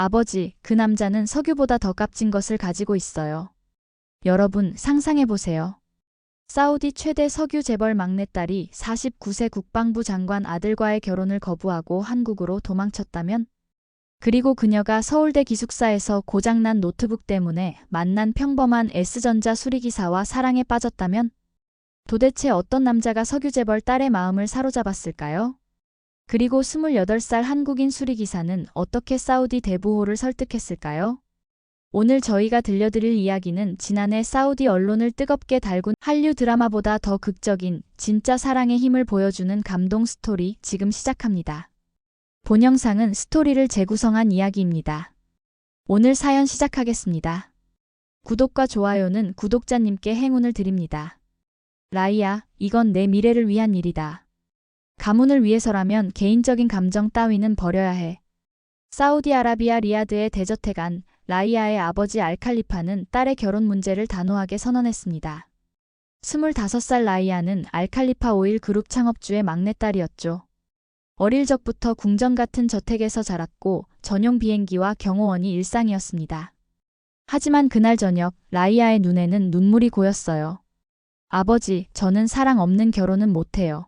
아버지, 그 남자는 석유보다 더 값진 것을 가지고 있어요. 여러분, 상상해보세요. 사우디 최대 석유 재벌 막내딸이 49세 국방부 장관 아들과의 결혼을 거부하고 한국으로 도망쳤다면? 그리고 그녀가 서울대 기숙사에서 고장난 노트북 때문에 만난 평범한 S전자 수리기사와 사랑에 빠졌다면? 도대체 어떤 남자가 석유 재벌 딸의 마음을 사로잡았을까요? 그리고 28살 한국인 수리기사는 어떻게 사우디 대부호를 설득했을까요? 오늘 저희가 들려드릴 이야기는 지난해 사우디 언론을 뜨겁게 달군 한류 드라마보다 더 극적인 진짜 사랑의 힘을 보여주는 감동 스토리 지금 시작합니다. 본 영상은 스토리를 재구성한 이야기입니다. 오늘 사연 시작하겠습니다. 구독과 좋아요는 구독자님께 행운을 드립니다. 라이야, 이건 내 미래를 위한 일이다. 가문을 위해서라면 개인적인 감정 따위는 버려야 해. 사우디아라비아 리야드에 대저택한 라이아의 아버지 알칼리파는 딸의 결혼 문제를 단호하게 선언했습니다. 25살 라이아는 알칼리파 오일 그룹 창업주의 막내딸이었죠. 어릴 적부터 궁전 같은 저택에서 자랐고 전용 비행기와 경호원이 일상이었습니다. 하지만 그날 저녁 라이아의 눈에는 눈물이 고였어요. 아버지, 저는 사랑 없는 결혼은 못해요.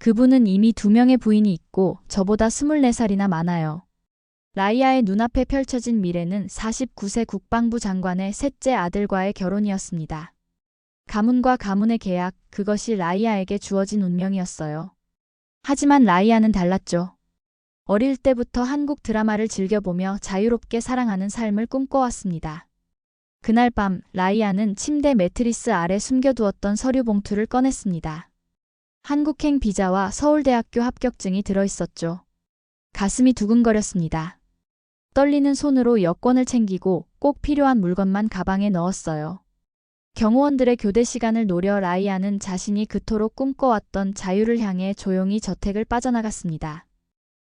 그분은 이미 두 명의 부인이 있고 저보다 24살이나 많아요. 라이아의 눈앞에 펼쳐진 미래는 49세 국방부 장관의 셋째 아들과의 결혼이었습니다. 가문과 가문의 계약, 그것이 라이아에게 주어진 운명이었어요. 하지만 라이아는 달랐죠. 어릴 때부터 한국 드라마를 즐겨보며 자유롭게 사랑하는 삶을 꿈꿔왔습니다. 그날 밤 라이아는 침대 매트리스 아래 숨겨두었던 서류 봉투를 꺼냈습니다. 한국행 비자와 서울대학교 합격증이 들어있었죠. 가슴이 두근거렸습니다. 떨리는 손으로 여권을 챙기고 꼭 필요한 물건만 가방에 넣었어요. 경호원들의 교대 시간을 노려 라이아는 자신이 그토록 꿈꿔왔던 자유를 향해 조용히 저택을 빠져나갔습니다.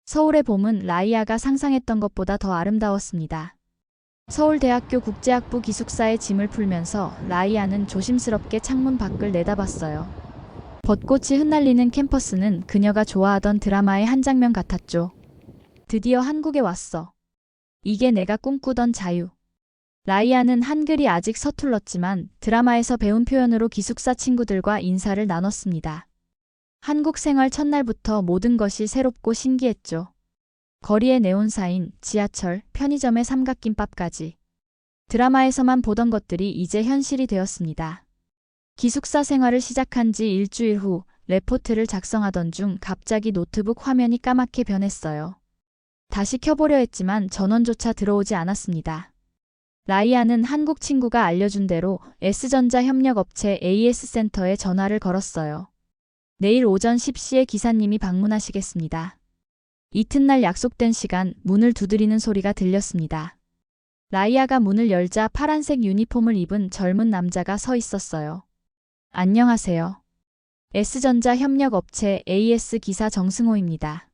서울의 봄은 라이아가 상상했던 것보다 더 아름다웠습니다. 서울대학교 국제학부 기숙사의 짐을 풀면서 라이아는 조심스럽게 창문 밖을 내다봤어요. 벚꽃이 흩날리는 캠퍼스는 그녀가 좋아하던 드라마의 한 장면 같았죠. 드디어 한국에 왔어. 이게 내가 꿈꾸던 자유. 라이아는 한글이 아직 서툴렀지만 드라마에서 배운 표현으로 기숙사 친구들과 인사를 나눴습니다. 한국 생활 첫날부터 모든 것이 새롭고 신기했죠. 거리의 네온사인, 지하철, 편의점의 삼각김밥까지. 드라마에서만 보던 것들이 이제 현실이 되었습니다. 기숙사 생활을 시작한 지 일주일 후 레포트를 작성하던 중 갑자기 노트북 화면이 까맣게 변했어요. 다시 켜보려 했지만 전원조차 들어오지 않았습니다. 라이아는 한국 친구가 알려준 대로 S전자 협력업체 AS센터에 전화를 걸었어요. 내일 오전 10시에 기사님이 방문하시겠습니다. 이튿날 약속된 시간 문을 두드리는 소리가 들렸습니다. 라이아가 문을 열자 파란색 유니폼을 입은 젊은 남자가 서 있었어요. 안녕하세요. S전자 협력업체 AS 기사 정승호입니다.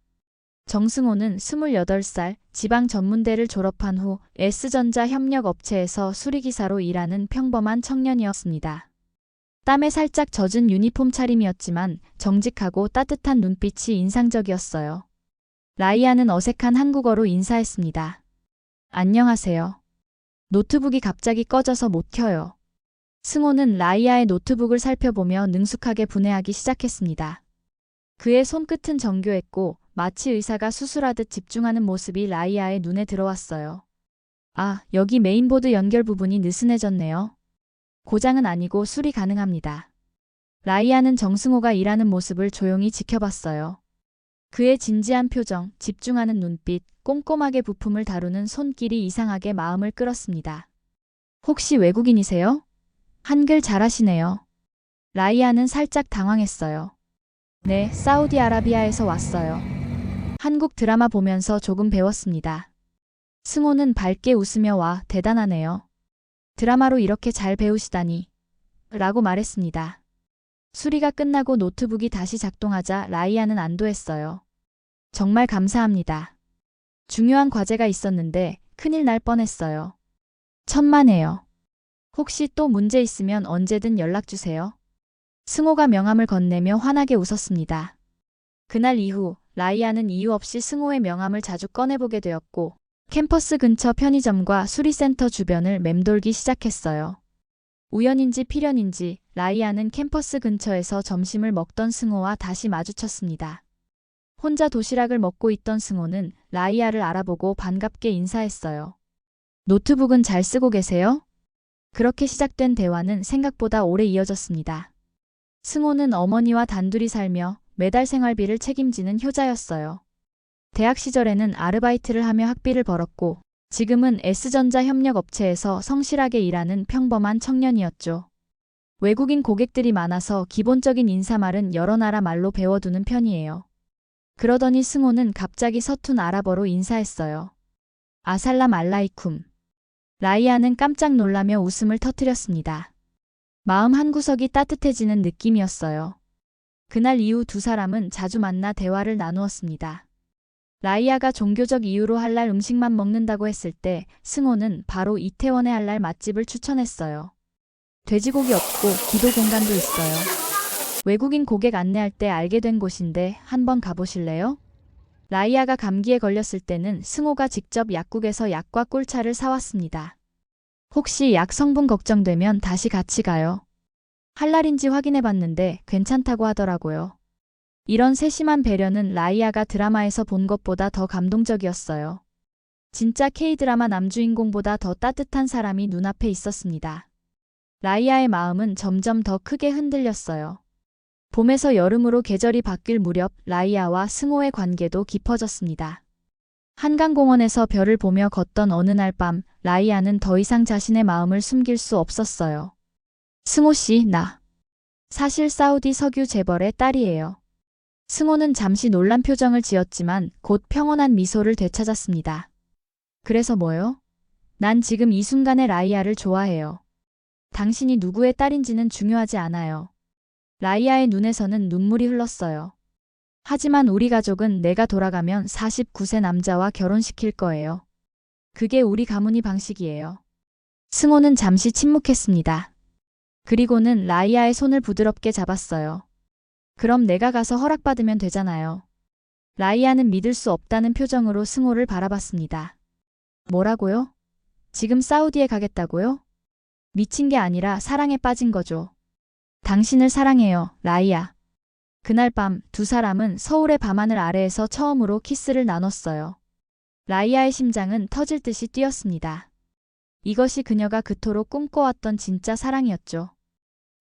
정승호는 28살 지방 전문대를 졸업한 후 S전자 협력업체에서 수리기사로 일하는 평범한 청년이었습니다. 땀에 살짝 젖은 유니폼 차림이었지만 정직하고 따뜻한 눈빛이 인상적이었어요. 라이아는 어색한 한국어로 인사했습니다. 안녕하세요. 노트북이 갑자기 꺼져서 못 켜요. 승호는 라이아의 노트북을 살펴보며 능숙하게 분해하기 시작했습니다. 그의 손끝은 정교했고 마치 의사가 수술하듯 집중하는 모습이 라이아의 눈에 들어왔어요. 아, 여기 메인보드 연결 부분이 느슨해졌네요. 고장은 아니고 수리 가능합니다. 라이아는 정승호가 일하는 모습을 조용히 지켜봤어요. 그의 진지한 표정, 집중하는 눈빛, 꼼꼼하게 부품을 다루는 손길이 이상하게 마음을 끌었습니다. 혹시 외국인이세요? 한글 잘하시네요. 라이아는 살짝 당황했어요. 네, 사우디아라비아에서 왔어요. 한국 드라마 보면서 조금 배웠습니다. 승호는 밝게 웃으며 와 대단하네요. 드라마로 이렇게 잘 배우시다니. 라고 말했습니다. 수리가 끝나고 노트북이 다시 작동하자 라이아는 안도했어요. 정말 감사합니다. 중요한 과제가 있었는데 큰일 날 뻔했어요. 천만에요. 혹시 또 문제 있으면 언제든 연락주세요. 승호가 명함을 건네며 환하게 웃었습니다. 그날 이후 라이아는 이유 없이 승호의 명함을 자주 꺼내보게 되었고 캠퍼스 근처 편의점과 수리센터 주변을 맴돌기 시작했어요. 우연인지 필연인지 라이아는 캠퍼스 근처에서 점심을 먹던 승호와 다시 마주쳤습니다. 혼자 도시락을 먹고 있던 승호는 라이아를 알아보고 반갑게 인사했어요. 노트북은 잘 쓰고 계세요? 그렇게 시작된 대화는 생각보다 오래 이어졌습니다. 승호는 어머니와 단둘이 살며 매달 생활비를 책임지는 효자였어요. 대학 시절에는 아르바이트를 하며 학비를 벌었고 지금은 S전자 협력업체에서 성실하게 일하는 평범한 청년이었죠. 외국인 고객들이 많아서 기본적인 인사말은 여러 나라 말로 배워두는 편이에요. 그러더니 승호는 갑자기 서툰 아랍어로 인사했어요. 아살람 알라이쿰. 라이아는 깜짝 놀라며 웃음을 터뜨렸습니다. 마음 한구석이 따뜻해지는 느낌이었어요. 그날 이후 두 사람은 자주 만나 대화를 나누었습니다. 라이아가 종교적 이유로 할랄 음식만 먹는다고 했을 때 승호는 바로 이태원의 할랄 맛집을 추천했어요. 돼지고기 없고 기도 공간도 있어요. 외국인 고객 안내할 때 알게 된 곳인데 한번 가보실래요? 라이아가 감기에 걸렸을 때는 승호가 직접 약국에서 약과 꿀차를 사왔습니다. 혹시 약 성분 걱정되면 다시 같이 가요. 할랄인지 확인해 봤는데 괜찮다고 하더라고요. 이런 세심한 배려는 라이아가 드라마에서 본 것보다 더 감동적이었어요. 진짜 K드라마 남주인공보다 더 따뜻한 사람이 눈앞에 있었습니다. 라이아의 마음은 점점 더 크게 흔들렸어요. 봄에서 여름으로 계절이 바뀔 무렵 라이아와 승호의 관계도 깊어졌습니다. 한강공원에서 별을 보며 걷던 어느 날 밤 라이아는 더 이상 자신의 마음을 숨길 수 없었어요. 승호 씨, 나. 사실 사우디 석유 재벌의 딸이에요. 승호는 잠시 놀란 표정을 지었지만 곧 평온한 미소를 되찾았습니다. 그래서 뭐요? 난 지금 이 순간의 라이아를 좋아해요. 당신이 누구의 딸인지는 중요하지 않아요. 라이아의 눈에서는 눈물이 흘렀어요. 하지만 우리 가족은 내가 돌아가면 49세 남자와 결혼시킬 거예요. 그게 우리 가문이 방식이에요. 승호는 잠시 침묵했습니다. 그리고는 라이아의 손을 부드럽게 잡았어요. 그럼 내가 가서 허락받으면 되잖아요. 라이아는 믿을 수 없다는 표정으로 승호를 바라봤습니다. 뭐라고요? 지금 사우디에 가겠다고요? 미친 게 아니라 사랑에 빠진 거죠. 당신을 사랑해요, 라이아. 그날 밤 두 사람은 서울의 밤하늘 아래에서 처음으로 키스를 나눴어요. 라이아의 심장은 터질 듯이 뛰었습니다. 이것이 그녀가 그토록 꿈꿔왔던 진짜 사랑이었죠.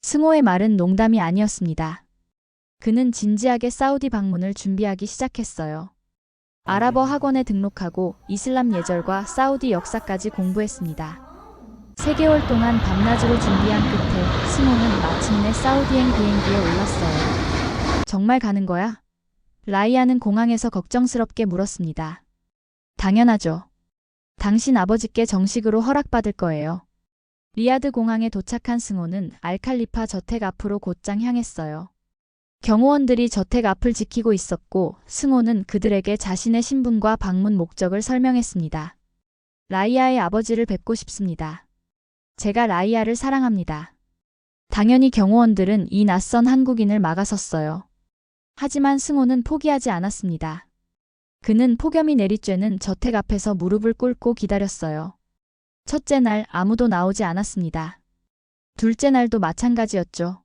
승호의 말은 농담이 아니었습니다. 그는 진지하게 사우디 방문을 준비하기 시작했어요. 아랍어 학원에 등록하고 이슬람 예절과 사우디 역사까지 공부했습니다. 3개월 동안 밤낮으로 준비한 끝에 승호는 마침내 사우디행 비행기에 올랐어요. 정말 가는 거야? 라이아는 공항에서 걱정스럽게 물었습니다. 당연하죠. 당신 아버지께 정식으로 허락받을 거예요. 리야드 공항에 도착한 승호는 알칼리파 저택 앞으로 곧장 향했어요. 경호원들이 저택 앞을 지키고 있었고 승호는 그들에게 자신의 신분과 방문 목적을 설명했습니다. 라이아의 아버지를 뵙고 싶습니다. 제가 라이아를 사랑합니다. 당연히 경호원들은 이 낯선 한국인을 막아섰어요. 하지만 승호는 포기하지 않았습니다. 그는 폭염이 내리쬐는 저택 앞에서 무릎을 꿇고 기다렸어요. 첫째 날 아무도 나오지 않았습니다. 둘째 날도 마찬가지였죠.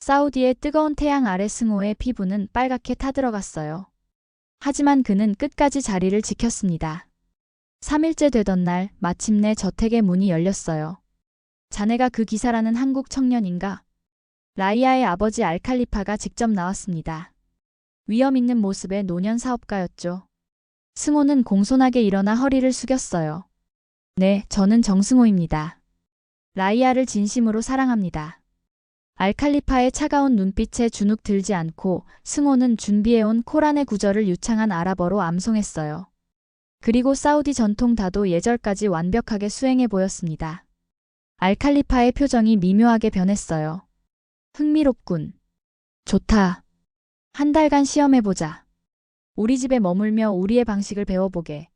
사우디의 뜨거운 태양 아래 승호의 피부는 빨갛게 타들어갔어요. 하지만 그는 끝까지 자리를 지켰습니다. 3일째 되던 날 마침내 저택의 문이 열렸어요. 자네가 그 기사라는 한국 청년인가? 라이아의 아버지 알칼리파가 직접 나왔습니다. 위험 있는 모습의 노년 사업가였죠. 승호는 공손하게 일어나 허리를 숙였어요. 네, 저는 정승호입니다. 라이아를 진심으로 사랑합니다. 알칼리파의 차가운 눈빛에 주눅 들지 않고 승호는 준비해온 코란의 구절을 유창한 아랍어로 암송했어요. 그리고 사우디 전통 다도 예절까지 완벽하게 수행해 보였습니다. 알칼리파의 표정이 미묘하게 변했어요. 흥미롭군. 좋다. 한 달간 시험해보자. 우리 집에 머물며 우리의 방식을 배워보게.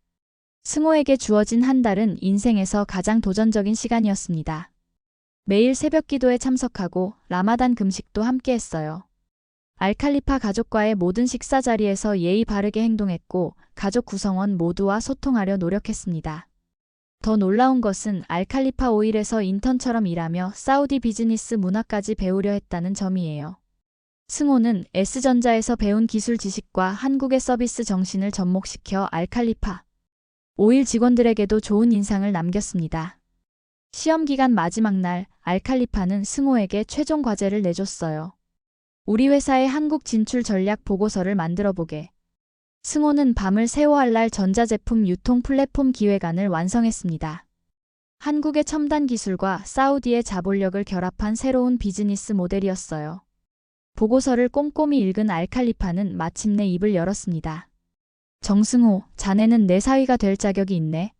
승호에게 주어진 한 달은 인생에서 가장 도전적인 시간이었습니다. 매일 새벽 기도에 참석하고 라마단 금식도 함께 했어요. 알칼리파 가족과의 모든 식사 자리에서 예의 바르게 행동했고 가족 구성원 모두와 소통하려 노력했습니다. 더 놀라운 것은 알칼리파 오일에서 인턴처럼 일하며 사우디 비즈니스 문화까지 배우려 했다는 점이에요. 승호는 S전자에서 배운 기술 지식과 한국의 서비스 정신을 접목시켜 알칼리파 오일 직원들에게도 좋은 인상을 남겼습니다. 시험 기간 마지막 날 알칼리파는 승호에게 최종 과제를 내줬어요. 우리 회사의 한국 진출 전략 보고서를 만들어 보게. 승호는 밤을 새워할 날 전자제품 유통 플랫폼 기획안을 완성했습니다. 한국의 첨단 기술과 사우디의 자본력을 결합한 새로운 비즈니스 모델이었어요. 보고서를 꼼꼼히 읽은 알칼리파는 마침내 입을 열었습니다. 정승호, 자네는 내 사위가 될 자격이 있네.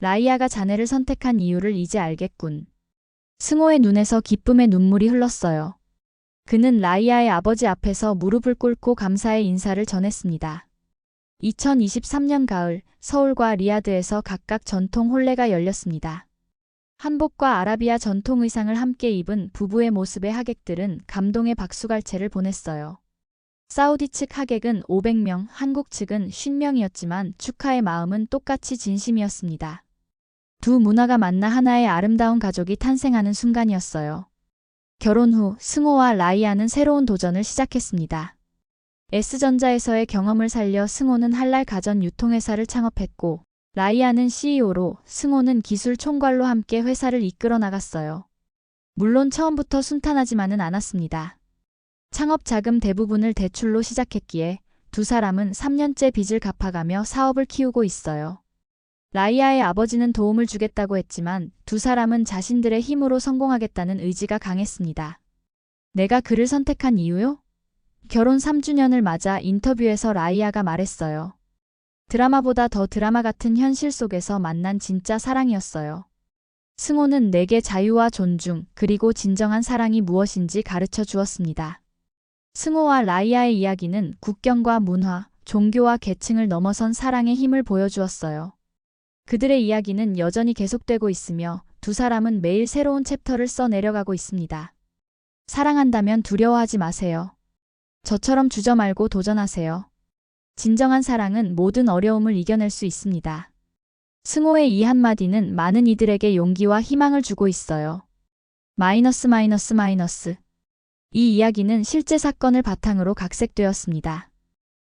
라이아가 자네를 선택한 이유를 이제 알겠군. 승호의 눈에서 기쁨의 눈물이 흘렀어요. 그는 라이아의 아버지 앞에서 무릎을 꿇고 감사의 인사를 전했습니다. 2023년 가을 서울과 리야드에서 각각 전통 혼례가 열렸습니다. 한복과 아라비아 전통 의상을 함께 입은 부부의 모습에 하객들은 감동의 박수갈채를 보냈어요. 사우디 측 하객은 500명, 한국 측은 50명이었지만 축하의 마음은 똑같이 진심이었습니다. 두 문화가 만나 하나의 아름다운 가족이 탄생하는 순간이었어요. 결혼 후 승호와 라이아는 새로운 도전을 시작했습니다. S전자에서의 경험을 살려 승호는 한랄 가전 유통회사를 창업했고 라이아는 CEO로 승호는 기술 총괄로 함께 회사를 이끌어 나갔어요. 물론 처음부터 순탄하지만은 않았습니다. 창업 자금 대부분을 대출로 시작했기에 두 사람은 3년째 빚을 갚아가며 사업을 키우고 있어요. 라이아의 아버지는 도움을 주겠다고 했지만 두 사람은 자신들의 힘으로 성공하겠다는 의지가 강했습니다. 내가 그를 선택한 이유요? 결혼 3주년을 맞아 인터뷰에서 라이아가 말했어요. 드라마보다 더 드라마 같은 현실 속에서 만난 진짜 사랑이었어요. 승호는 내게 자유와 존중, 그리고 진정한 사랑이 무엇인지 가르쳐 주었습니다. 승호와 라이아의 이야기는 국경과 문화, 종교와 계층을 넘어선 사랑의 힘을 보여주었어요. 그들의 이야기는 여전히 계속되고 있으며 두 사람은 매일 새로운 챕터를 써 내려가고 있습니다. 사랑한다면 두려워하지 마세요. 저처럼 주저 말고 도전하세요. 진정한 사랑은 모든 어려움을 이겨낼 수 있습니다. 승호의 이 한마디는 많은 이들에게 용기와 희망을 주고 있어요. 마이너스 마이너스 마이너스. 이 이야기는 실제 사건을 바탕으로 각색되었습니다.